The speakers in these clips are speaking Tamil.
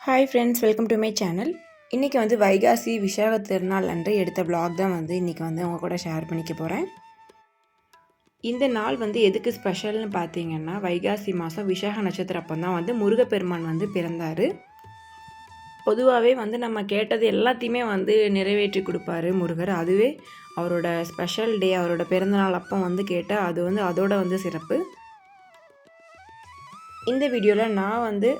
Hi friends welcome to my channel இன்றைக்கி வந்து வைகாசி விசாக திருநாள் அன்று எடுத்த பிளாக் தான் வந்து இன்றைக்கி வந்து உங்கள் கூட ஷேர் பண்ணிக்க போகிறேன் இந்த நாள் வந்து எதுக்கு ஸ்பெஷல்னு பார்த்தீங்கன்னா வைகாசி மாதம் விசாக நட்சத்திரப்பம் தான் வந்து முருகப்பெருமான் வந்து பிறந்தார். பொதுவாகவே வந்து நம்ம கேட்டது எல்லாத்தையுமே வந்து நிறைவேற்றி கொடுப்பாரு முருகர். அதுவே அவரோட ஸ்பெஷல் டே அவரோட பிறந்தநாள் அப்போ வந்து கேட்டால் அது வந்து அதோட வந்து சிறப்பு. இந்த வீடியோவில் நான் வந்து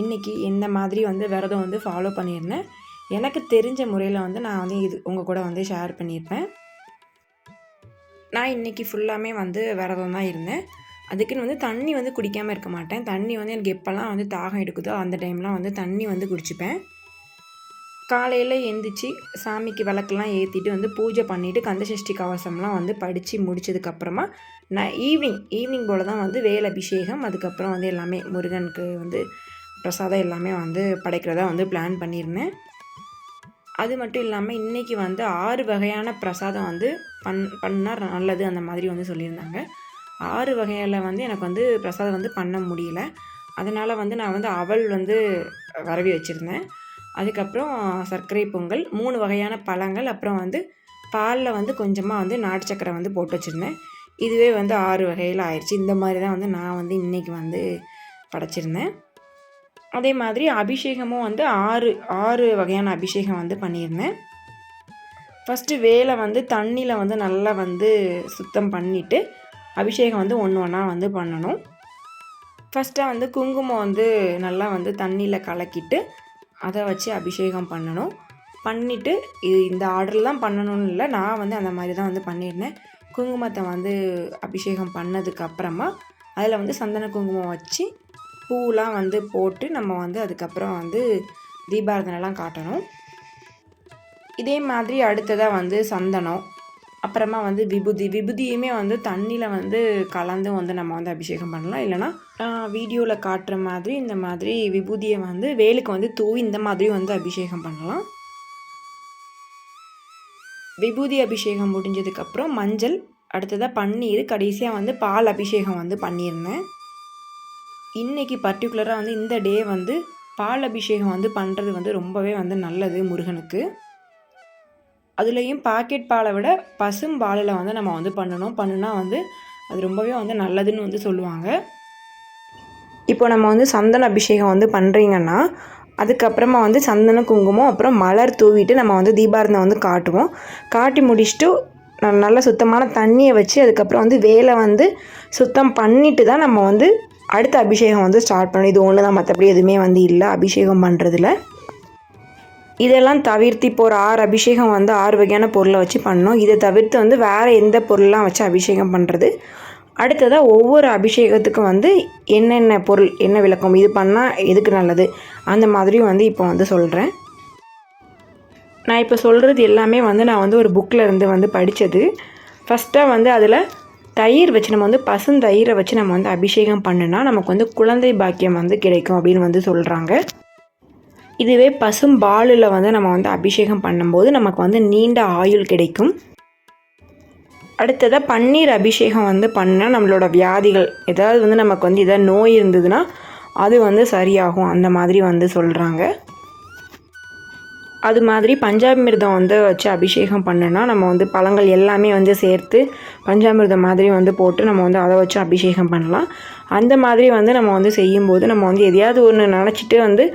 இன்றைக்கி என்ன மாதிரி வந்து விரதம் வந்து ஃபாலோ பண்ணியிருந்தேன். எனக்கு தெரிஞ்ச முறையில் வந்து நான் வந்து இது உங்கள் கூட வந்து ஷேர் பண்ணியிருப்பேன். நான் இன்றைக்கி ஃபுல்லாமே வந்து விரதம் தான் இருந்தேன். அதுக்குன்னு வந்து தண்ணி வந்து குடிக்காமல் இருக்க மாட்டேன். தண்ணி வந்து எனக்கு எப்போல்லாம் வந்து தாகம் எடுக்குதோ அந்த டைம்லாம் வந்து தண்ணி வந்து குடிச்சுப்பேன். காலையில் எழுந்திரிச்சி சாமிக்கு விளக்கெல்லாம் ஏற்றிட்டு வந்து பூஜை பண்ணிவிட்டு கந்தசஷ்டி கவசம்லாம் வந்து படித்து முடிச்சதுக்கப்புறமா நான் ஈவினிங் ஈவினிங் போல் தான் வந்து வேல் அபிஷேகம் அதுக்கப்புறம் வந்து எல்லாமே முருகனுக்கு வந்து பிரசாதம் எல்லாமே வந்து படைக்கிறதா வந்து பிளான் பண்ணியிருந்தேன். அது மட்டும் இல்லாமல் இன்றைக்கி வந்து ஆறு வகையான பிரசாதம் வந்து பண் பண்ணால் நல்லது அந்த மாதிரி வந்து சொல்லியிருந்தாங்க. ஆறு வகையில் வந்து எனக்கு வந்து பிரசாதம் வந்து பண்ண முடியல. அதனால் வந்து நான் வந்து அவல் வந்து வரவி வச்சுருந்தேன். அதுக்கப்புறம் சர்க்கரை பொங்கல் மூணு வகையான பழங்கள் அப்புறம் வந்து பாலில் வந்து கொஞ்சமாக வந்து நாட்டு சக்கரை வந்து போட்டு வச்சுருந்தேன். இதுவே வந்து ஆறு வகையில் ஆயிடுச்சு. இந்த மாதிரி தான் வந்து நான் வந்து இன்றைக்கி வந்து படைச்சிருந்தேன். அதே மாதிரி அபிஷேகமும் வந்து ஆறு ஆறு வகையான அபிஷேகம் வந்து பண்ணியிருந்தேன். ஃபஸ்ட்டு வேலை வந்து தண்ணியில் வந்து நல்லா வந்து சுத்தம் பண்ணிவிட்டு அபிஷேகம் வந்து ஒன்று ஒன்றா வந்து பண்ணணும். ஃபஸ்ட்டாக வந்து குங்குமம் வந்து நல்லா வந்து தண்ணியில் கலக்கிட்டு அதை வச்சு அபிஷேகம் பண்ணணும். பண்ணிவிட்டு இது இந்த ஆர்டரில் தான் பண்ணணும்னு இல்லை நான் வந்து அந்த மாதிரி தான் வந்து பண்ணியிருந்தேன். குங்குமத்தை வந்து அபிஷேகம் பண்ணதுக்கப்புறமா அதில் வந்து சந்தன குங்குமம் வச்சு பூலாம் வந்து போட்டு நம்ம வந்து அதுக்கப்புறம் வந்து தீபாரதனைலாம் காட்டணும். இதே மாதிரி அடுத்ததாக வந்து சந்தனம் அப்புறமா வந்து விபூதி. விபூதியுமே வந்து தண்ணியில் வந்து கலந்து வந்து நம்ம வந்து அபிஷேகம் பண்ணலாம். இல்லைனா வீடியோவில் காட்டுற மாதிரி இந்த மாதிரி விபூதியை வந்து வேலுக்கு வந்து தூவி இந்த மாதிரி வந்து அபிஷேகம் பண்ணலாம். விபூதி அபிஷேகம் முடிஞ்சதுக்கப்புறம் மஞ்சள் அடுத்ததாக பன்னீர் கடைசியாக வந்து பால் அபிஷேகம் வந்து பண்ணியிருந்தேன். இன்றைக்கி பர்டிகுலராக வந்து இந்த டே வந்து பால் அபிஷேகம் வந்து பண்ணுறது வந்து ரொம்பவே வந்து நல்லது முருகனுக்கு. அதுலேயும் பாக்கெட் பாலை விட பசும் பாலில் வந்து நம்ம வந்து பண்ணணும். பண்ணுனா வந்து அது ரொம்பவே வந்து நல்லதுன்னு வந்து சொல்லுவாங்க. இப்போ நம்ம வந்து சந்தன அபிஷேகம் வந்து பண்ணுறீங்கன்னா அதுக்கப்புறமா வந்து சந்தன குங்குமம் அப்புறம் மலர் தூவிட்டு நம்ம வந்து தீபாரதனை வந்து காட்டுவோம். காட்டி முடிச்சுட்டு நல்ல சுத்தமான தண்ணியை வச்சு அதுக்கப்புறம் வந்து வேலை வந்து சுத்தம் பண்ணிட்டு தான் நம்ம வந்து அடுத்த அபிஷேகம் வந்து ஸ்டார்ட் பண்ணணும். இது ஒன்று தான் மற்றபடி எதுவுமே வந்து இல்லை. அபிஷேகம் பண்ணுறதுல இதெல்லாம் தவிர்த்து இப்போ ஒரு ஆறு அபிஷேகம் வந்து ஆறு வகையான பொருளை வச்சு பண்ணோம் இதை தவிர்த்து வந்து வேறு எந்த பொருள்லாம் வச்சு அபிஷேகம் பண்ணுறது அடுத்ததாக ஒவ்வொரு அபிஷேகத்துக்கும் வந்து என்னென்ன பொருள் என்ன விளக்கம் இது பண்ணால் எதுக்கு நல்லது? அந்த மாதிரியும் வந்து இப்போ வந்து சொல்கிறேன் நான் இப்போ சொல்கிறது எல்லாமே வந்து நான் வந்து ஒரு புக்கில் இருந்து வந்து படித்தது ஃபஸ்ட்டாக வந்து அதில் தயிர் வச்சு நம்ம வந்து பசுந்தயிரை வச்சு நம்ம வந்து அபிஷேகம் பண்ணுனா நமக்கு வந்து குழந்தை பாக்கியம் வந்து கிடைக்கும் அப்படின்னு வந்து சொல்கிறாங்க இதுவே பசும் பாலில் வந்து நம்ம வந்து அபிஷேகம் பண்ணும்போது நமக்கு வந்து நீண்ட ஆயுள் கிடைக்கும். அடுத்ததாக பன்னீர் அபிஷேகம் வந்து பண்ணால் நம்மளோட வியாதிகள் ஏதாவது வந்து நமக்கு வந்து எதாவது நோய் இருந்ததுன்னா அது வந்து சரியாகும் அந்த மாதிரி வந்து சொல்கிறாங்க அது மாதிரி பஞ்சாமிர்தம் வந்து வச்சு அபிஷேகம் பண்ணுனா நம்ம வந்து பழங்கள் எல்லாமே வந்து சேர்த்து பஞ்சாமிர்தம் மாதிரி வந்து போட்டு நம்ம வந்து அதை வச்சு அபிஷேகம் பண்ணலாம். அந்த மாதிரி வந்து நம்ம வந்து செய்யும்போது நம்ம வந்து எதையாவது ஒன்று நினச்சிட்டு வந்து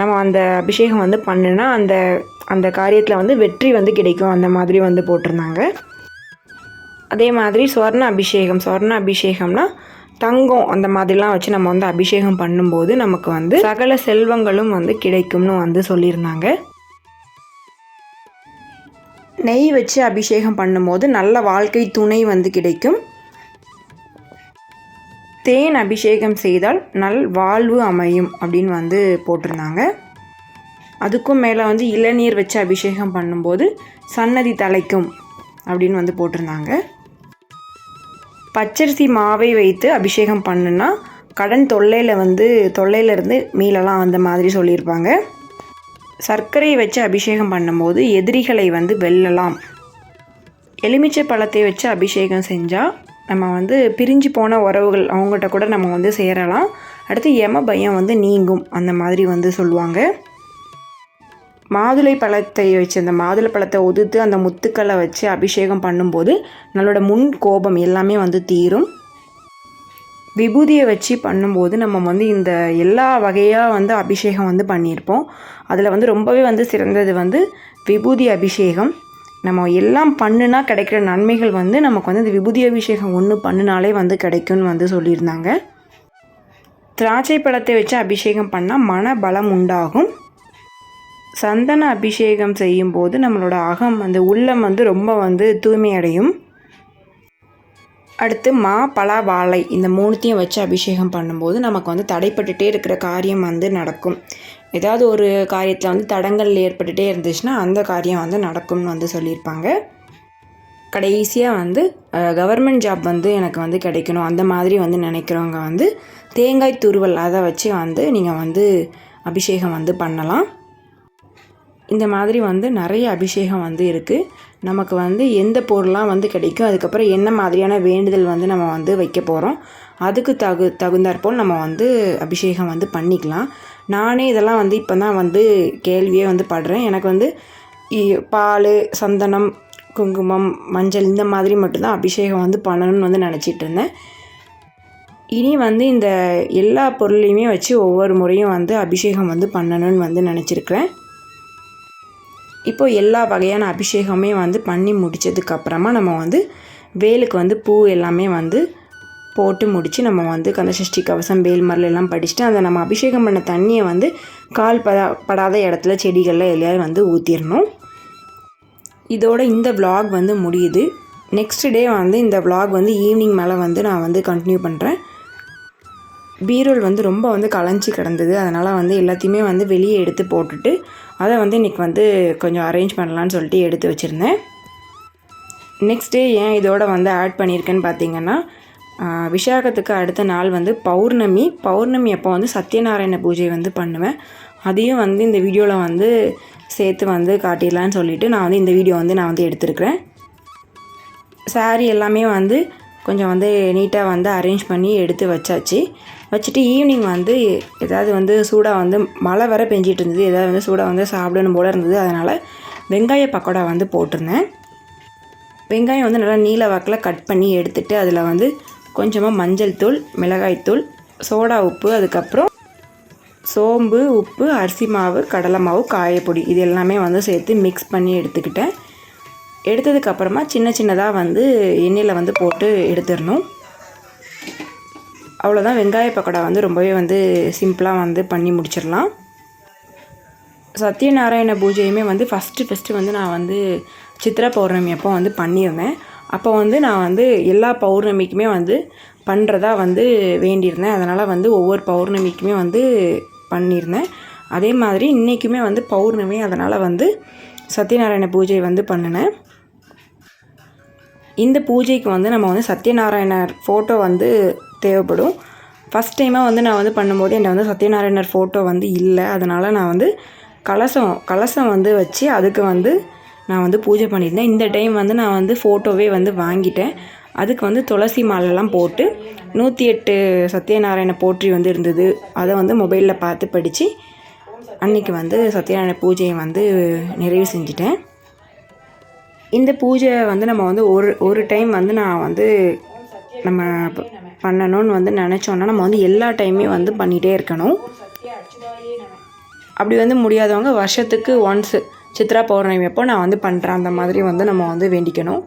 நம்ம அந்த அபிஷேகம் வந்து பண்ணுனா அந்த அந்த காரியத்தில் வந்து வெற்றி வந்து கிடைக்கும். அந்த மாதிரி வந்து போட்டிருந்தாங்க. அதே மாதிரி சொர்ண அபிஷேகம். சொர்ண அபிஷேகம்னா தங்கம் அந்த மாதிரிலாம் வச்சு நம்ம வந்து அபிஷேகம் பண்ணும்போது நமக்கு வந்து சகல செல்வங்களும் வந்து கிடைக்கும்னு வந்து சொல்லியிருந்தாங்க. நெய் வச்சு அபிஷேகம் பண்ணும்போது நல்ல வாழ்க்கை துணை வந்து கிடைக்கும். தேன் அபிஷேகம் செய்தால் நல் வாழ்வு அமையும் அப்படின்னு வந்து போட்டிருந்தாங்க. அதுக்கும் மேலே வந்து இளநீர் வச்சு அபிஷேகம் பண்ணும்போது சன்னதி தலைக்கும் அப்படின்னு வந்து போட்டிருந்தாங்க. பச்சரிசி மாவை வைத்து அபிஷேகம் பண்ணுனா கடன் தொல்லையில் வந்து தொல்லையிலேருந்து மீளலாம் அந்த மாதிரி சொல்லியிருப்பாங்க. சர்க்கரை வச்சு அபிஷேகம் பண்ணும்போது எதிரிகளை வந்து வெல்லலாம். எலுமிச்சை பழத்தை வச்சு அபிஷேகம் செஞ்சால் நம்ம வந்து பிரிஞ்சு போன உறவுகள் அவங்ககிட்ட கூட நம்ம வந்து சேரலாம். அடுத்து யம பயம் வந்து நீங்கும் அந்த மாதிரி வந்து சொல்லுவாங்க. மாதுளை பழத்தை வச்சு அந்த மாதுளை பழத்தை ஒதுத்து அந்த முத்துக்களை வச்சு அபிஷேகம் பண்ணும்போது நம்மளோட முன் கோபம் எல்லாமே வந்து தீரும். விபூதியை வச்சு பண்ணும்போது நம்ம வந்து இந்த எல்லா வகையாக வந்து அபிஷேகம் வந்து பண்ணியிருப்போம். அதில் வந்து ரொம்பவே வந்து சிறந்தது வந்து விபூதி அபிஷேகம். நம்ம எல்லாம் பண்ணுனா கிடைக்கிற நன்மைகள் வந்து நமக்கு வந்து இந்த விபூதி அபிஷேகம் ஒன்று பண்ணினாலே வந்து கிடைக்கும்னு வந்து சொல்லியிருந்தாங்க. திராட்சை பழத்தை வச்சு அபிஷேகம் பண்ணால் மன பலம் உண்டாகும். சந்தன அபிஷேகம் செய்யும்போது நம்மளோட அகம் அந்த உள்ளம் வந்து ரொம்ப வந்து தூய்மை அடையும் அடுத்து மா பலா வாழை இந்த மூணுத்தையும் வச்சு அபிஷேகம் பண்ணும்போது நமக்கு வந்து தடைப்பட்டுட்டே இருக்கிற காரியம் வந்து நடக்கும். ஏதாவது ஒரு காரியத்தில் வந்து தடங்கள் ஏற்பட்டுகிட்டே இருந்துச்சுன்னா அந்த காரியம் வந்து நடக்கும்னு வந்து சொல்லியிருப்பாங்க. கடைசியாக வந்து கவர்மெண்ட் ஜாப் வந்து எனக்கு வந்து கிடைக்கணும். அந்த மாதிரி வந்து நினைக்கிறவங்க வந்து தேங்காய் துருவல் அதை வச்சு வந்து நீங்கள் வந்து அபிஷேகம் வந்து பண்ணலாம். இந்த மாதிரி வந்து நிறைய அபிஷேகம் வந்து இருக்குது நமக்கு வந்து எந்த பொருளாக வந்து கிடைக்கும் அதுக்கப்புறம் என்ன மாதிரியான வேண்டுதல் வந்து நம்ம வந்து வைக்க போகிறோம் அதுக்கு தகு தகுந்தாற்போல் நம்ம வந்து அபிஷேகம் வந்து பண்ணிக்கலாம். நானே இதெல்லாம் வந்து இப்போ தான் வந்து கேள்வியே வந்து படுறேன். எனக்கு வந்து பால் சந்தனம் குங்குமம் மஞ்சள் இந்த மாதிரி மட்டும்தான் அபிஷேகம் வந்து பண்ணணும்னு வந்து நினச்சிட்டு இருந்தேன். இனி வந்து இந்த எல்லா பொருளையுமே வச்சு ஒவ்வொரு முறையும் வந்து அபிஷேகம் வந்து பண்ணணும்னு வந்து நினச்சிருக்கிறேன். இப்போது எல்லா வகையான அபிஷேகமே வந்து பண்ணி முடித்ததுக்கப்புறமா நம்ம வந்து வேலுக்கு வந்து பூ எல்லாமே வந்து போட்டு முடித்து நம்ம வந்து கந்தசஷ்டி கவசம் வேல் மரல் எல்லாம் படிச்சுட்டு அந்த நம்ம அபிஷேகம் பண்ண தண்ணியை வந்து கால் படா படாத இடத்துல செடிகளில் எல்லாம் வந்து ஊற்றிடணும் இதோட இந்த விலாக் வந்து முடியுது. நெக்ஸ்ட் டே வந்து இந்த விலாக் வந்து ஈவினிங் மேலே வந்து நான் வந்து கண்டினியூ பண்ணுறேன் பீரோல் வந்து ரொம்ப வந்து களைஞ்சி கிடந்தது. அதனால் வந்து எல்லாத்தையுமே வந்து வெளியே எடுத்து போட்டுட்டு அதை வந்து இன்றைக்கி வந்து கொஞ்சம் அரேஞ்ச் பண்ணலான்னு சொல்லிட்டு எடுத்து வச்சுருந்தேன். நெக்ஸ்ட் டே ஏன் இதோட வந்து ஆட் பண்ணியிருக்கேன்னு பார்த்தீங்கன்னா விஷாகத்துக்கு அடுத்த நாள் வந்து பௌர்ணமி. பௌர்ணமி அப்போ வந்து சத்யநாராயண பூஜை வந்து பண்ணுவேன். அதையும் வந்து இந்த வீடியோவில் வந்து சேர்த்து வந்து காட்டிடலான்னு சொல்லிவிட்டு நான் வந்து இந்த வீடியோ வந்து நான் வந்து எடுத்திருக்கிறேன். சாரீ எல்லாமே வந்து கொஞ்சம் வந்து நீட்டாக வந்து அரேஞ்ச் பண்ணி எடுத்து வச்சாச்சு. வச்சுட்டு ஈவினிங் வந்து ஏதாவது வந்து சூடாக வந்து மழை வர பெஞ்சிட்டு இருந்தது. ஏதாவது வந்து சூடாக வந்து சாப்பிடணும் போல் இருந்தது. அதனால் வெங்காய பக்கோடா வந்து போட்டிருந்தேன். வெங்காயம் வந்து நல்லா நீல வாக்கில் கட் பண்ணி எடுத்துகிட்டு அதில் வந்து கொஞ்சமாக மஞ்சள் தூள் மிளகாய்த்தூள் சோடா உப்பு அதுக்கப்புறம் சோம்பு உப்பு அரிசி மாவு கடலை மாவு காயப்பொடி இது எல்லாமே வந்து சேர்த்து மிக்ஸ் பண்ணி எடுத்துக்கிட்டேன். எடுத்ததுக்கப்புறமா சின்ன சின்னதாக வந்து எண்ணெயில் வந்து போட்டு எடுத்துடணும். அவ்வளோதான் வெங்காய பக்கோடா வந்து ரொம்பவே வந்து சிம்பிளாக வந்து பண்ணி முடிச்சிடலாம். சத்யநாராயண பூஜையுமே வந்து ஃபஸ்ட்டு ஃபஸ்ட்டு வந்து நான் வந்து சித்ரா பௌர்ணமி அப்போ வந்து பண்ணியிருந்தேன். அப்போ வந்து நான் வந்து எல்லா பௌர்ணமிக்குமே வந்து பண்ணுறதா வந்து வேண்டியிருந்தேன். அதனால் வந்து ஒவ்வொரு பௌர்ணமிக்குமே வந்து பண்ணியிருந்தேன். அதே மாதிரி இன்றைக்குமே வந்து பௌர்ணமி அதனால் வந்து சத்யநாராயண பூஜை வந்து பண்ணினேன். இந்த பூஜைக்கு வந்து நம்ம வந்து சத்யநாராயணர் ஃபோட்டோ வந்து தேவைப்படும். ஃபஸ்ட் டைமாக வந்து நான் வந்து பண்ணும்போது என்கிட்ட வந்து சத்யநாராயணர் ஃபோட்டோ வந்து இல்லை. அதனால் நான் வந்து கலசம் கலசம் வந்து வச்சு அதுக்கு வந்து நான் வந்து பூஜை பண்ணியிருந்தேன். இந்த டைம் வந்து நான் வந்து ஃபோட்டோவே வந்து வாங்கிட்டேன். அதுக்கு வந்து துளசி மாலைலாம் போட்டு நூற்றி எட்டு சத்யநாராயண போற்றி வந்து இருந்தது. அதை வந்து மொபைலில் பார்த்து படித்து அன்றைக்கி வந்து சத்யநாராயண பூஜையை வந்து நிறைவு செஞ்சிட்டேன். இந்த பூஜை வந்து நம்ம வந்து ஒரு ஒரு டைம் வந்து நான் வந்து நம்ம பண்ணணும்னு வந்து நினச்சோன்னா நம்ம வந்து எல்லா டைமே வந்து பண்ணிகிட்டே இருக்கணும். அப்படி வந்து முடியாதவங்க வருஷத்துக்கு ஒன்ஸு சித்ரா பௌர்ணமி அப்போ நான் வந்து பண்ணுறேன் அந்த மாதிரி வந்து நம்ம வந்து வேண்டிக்கணும்.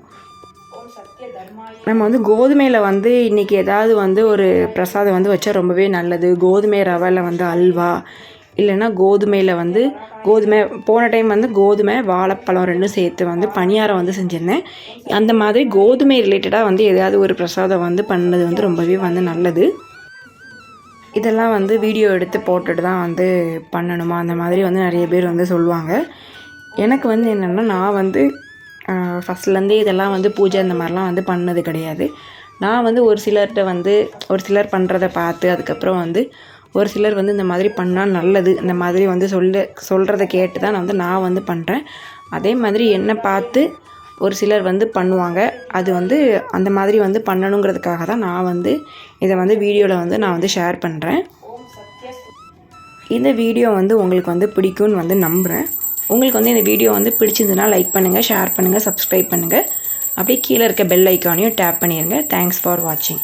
நம்ம வந்து கோதுமையில் வந்து இன்றைக்கி ஏதாவது வந்து ஒரு பிரசாதம் வந்து வச்சா ரொம்பவே நல்லது. கோதுமை ரவையில் வந்து அல்வா இல்லைன்னா கோதுமையில் வந்து கோதுமை போன டைம் வந்து கோதுமை வாழைப்பழம் ரெண்டும் சேர்த்து வந்து பணியாரம் வந்து செஞ்சுருந்தேன். அந்த மாதிரி கோதுமை ரிலேட்டடாக வந்து எதாவது ஒரு பிரசாதம் வந்து பண்ணது வந்து ரொம்பவே வந்து நல்லது. இதெல்லாம் வந்து வீடியோ எடுத்து போட்டுட்டு தான் வந்து பண்ணணுமா? அந்த மாதிரி வந்து நிறைய பேர் வந்து சொல்லுவாங்க. எனக்கு வந்து என்னென்னா நான் வந்து ஃபஸ்ட்லேருந்தே இதெல்லாம் வந்து பூஜை அந்த மாதிரிலாம் வந்து பண்ணது கிடையாது. நான் வந்து ஒரு சிலர்கிட்ட வந்து ஒரு சிலர் பண்ணுறத பார்த்து அதுக்கப்புறம் வந்து ஒரு சிலர் வந்து இந்த மாதிரி பண்ணால் நல்லது. இந்த மாதிரி வந்து சொல்ல சொல்கிறத கேட்டு தான் நான் வந்து நான் வந்து பண்ணுறேன் அதே மாதிரி என்னை பார்த்து ஒரு சிலர் வந்து பண்ணுவாங்க. அது வந்து அந்த மாதிரி வந்து பண்ணணுங்கிறதுக்காக தான் நான் வந்து இதை வந்து வீடியோவில் வந்து நான் வந்து ஷேர் பண்ணுறேன் இந்த வீடியோ வந்து உங்களுக்கு வந்து பிடிக்கும்னு வந்து நம்புகிறேன் உங்களுக்கு வந்து இந்த வீடியோ வந்து பிடிச்சிருந்துன்னா லைக் பண்ணுங்கள் ஷேர் பண்ணுங்கள் சப்ஸ்கிரைப் பண்ணுங்கள் அப்படியே கீழே இருக்க பெல் ஐக்கானையும் டேப் பண்ணிடுங்க தேங்க்ஸ் ஃபார் வாட்சிங்